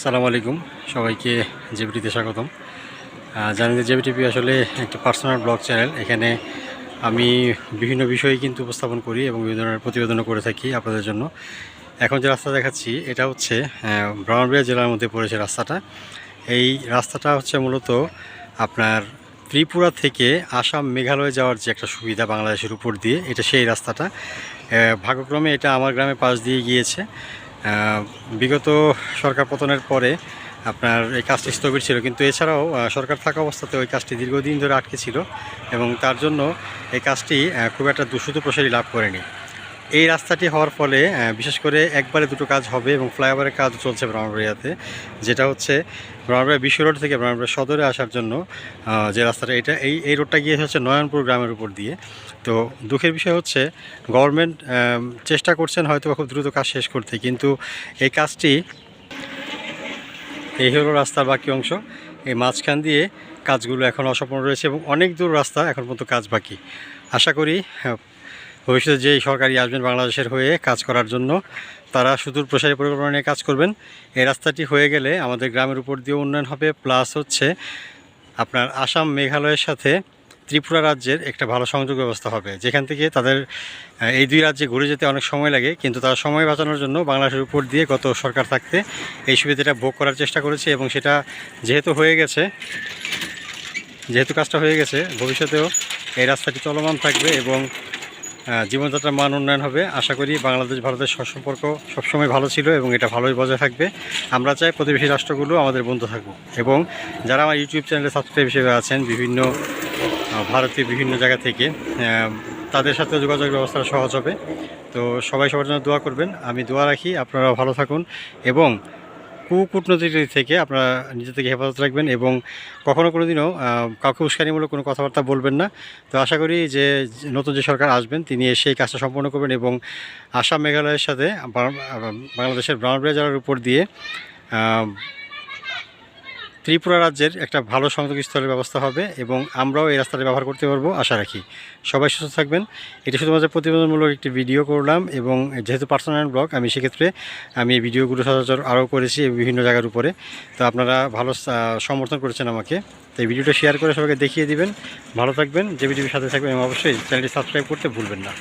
আসসালামু আলাইকুম। সবাইকে জেবিটিতে স্বাগতম। জানেন যে জেবিটিভি আসলে একটা পার্সোনাল ব্লগ চ্যানেল। এখানে আমি বিভিন্ন বিষয়ে কিন্তু উপস্থাপন করি এবং বিভিন্ন ধরনের প্রতিবেদনও করে থাকি আপনাদের জন্য। এখন যে রাস্তা দেখাচ্ছি এটা হচ্ছে আহ, ব্রাহ্মণবাড়িয়া জেলার মধ্যে পড়েছে রাস্তাটা। এই রাস্তাটা হচ্ছে মূলত আপনার ত্রিপুরা থেকে আসাম মেঘালয় যাওয়ার যে একটা সুবিধা বাংলাদেশের উপর দিয়ে এটা সেই রাস্তাটা। ভাগ্যক্রমে এটা আমার গ্রামে পাশ দিয়ে গিয়েছে। বিগত সরকার পতনের পরে আপনার এই কাজটি স্থগিত ছিল, কিন্তু এছাড়াও সরকার থাকা অবস্থাতে ওই কাজটি দীর্ঘদিন ধরে আটকে ছিল এবং তার জন্য এই কাজটি খুব একটা দূষিত প্রসারী লাভ করেনি। এই রাস্তাটি হওয়ার ফলে বিশেষ করে একবারে দুটো কাজ হবে এবং ফ্লাইওভারের কাজ চলছে ব্রাহ্মণবাড়িয়াতে যেটা হচ্ছে ব্রাহ্মণবাড়িয়া বিশ্ব রোড থেকে ব্রাহ্মণবাড়িয়া সদরে আসার জন্য যে রাস্তাটা এটা এই এই রোডটা গিয়ে হচ্ছে নয়নপুর গ্রামের উপর দিয়ে। তো দুঃখের বিষয় হচ্ছে গভর্নমেন্ট চেষ্টা করছেন হয়তো খুব দ্রুত কাজ শেষ করতে কিন্তু এই কাজটি এই হলো রাস্তার বাকি অংশ। এই মাঝখান দিয়ে কাজগুলো এখন অসম্পূর্ণ রয়েছে এবং অনেক দূর রাস্তা এখন পর্যন্ত কাজ বাকি। আশা করি আহ, ভবিষ্যতে যে সরকারি আসবেন বাংলাদেশের হয়ে কাজ করার জন্য, তারা সুদূর প্রসারী পরিকল্পনা নিয়ে কাজ করবেন। এই রাস্তাটি হয়ে গেলে আমাদের গ্রামের উপর দিয়ে উন্নয়ন হবে, প্লাস হচ্ছে আপনার আসাম মেঘালয়ের সাথে ত্রিপুরা রাজ্যের একটা ভালো সংযোগ ব্যবস্থা হবে। যেখান থেকে তাদের এই দুই রাজ্যে ঘুরে যেতে অনেক সময় লাগে, কিন্তু তারা সময় বাঁচানোর জন্য বাংলাদেশের উপর দিয়ে গত সরকার থাকতে এই সুবিধাটা ভোগ করার চেষ্টা করেছে এবং সেটা যেহেতু হয়ে গেছে, যেহেতু কাজটা হয়ে গেছে, ভবিষ্যতেও এই রাস্তাটি চলমান থাকবে এবং জীবনযাত্রার মান উন্নয়ন হবে। আশা করি বাংলাদেশ ভারতের সম্পর্ক সবসময় ভালো ছিল এবং এটা ভালোই বজায় থাকবে। আমরা চাই প্রতিবেশী রাষ্ট্রগুলো আমাদের বন্ধু থাকুক এবং যারা আমার ইউটিউব চ্যানেলে সাবস্ক্রাইব হিসেবে আছেন বিভিন্ন আহ, ভারতীয় বিভিন্ন জায়গা থেকে তাদের সাথে যোগাযোগ ব্যবস্থা সহজ হবে। তো সবাই সবার জন্য দোয়া করবেন। আমি দোয়া রাখি। আপনারা ভালো থাকুন এবং কুকূটনৈতি থেকে আপনারা নিজে থেকে হেফাজত রাখবেন এবং কখনও কোনো দিনও কাউকে উস্কানিমূলক কোনো কথাবার্তা বলবেন না। তো আশা করি যে নতুন যে সরকার আসবেন, তিনি এসে এই কাজটা সম্পন্ন করবেন এবং আসাম মেঘালয়ের সাথে বাংলাদেশের ব্রাউন জেলার উপর দিয়ে ত্রিপুরা রাজ্যের একটা ভালো সংযোগস্থলের ব্যবস্থা হবে এবং আমরাও এই রাস্তাটা ব্যবহার করতে পারব, আশা রাখি। সবাই সুস্থ থাকবেন। এটা শুধুমাত্র প্রতিবেদনমূলক একটি ভিডিও করলাম এবং যেহেতু পার্সোনাল ব্লগ, আমি সেক্ষেত্রে আমি এই ভিডিওগুলো সচরাচর আরও করেছি বিভিন্ন জায়গার উপরে। তো আপনারা ভালো সমর্থন করেছেন আমাকে। তো এই ভিডিওটা শেয়ার করে সবাইকে দেখিয়ে দিবেন। ভালো থাকবেন, যে ভিডিওর সাথে থাকবেন অবশ্যই চ্যানেলটি সাবস্ক্রাইব করতে ভুলবেন না।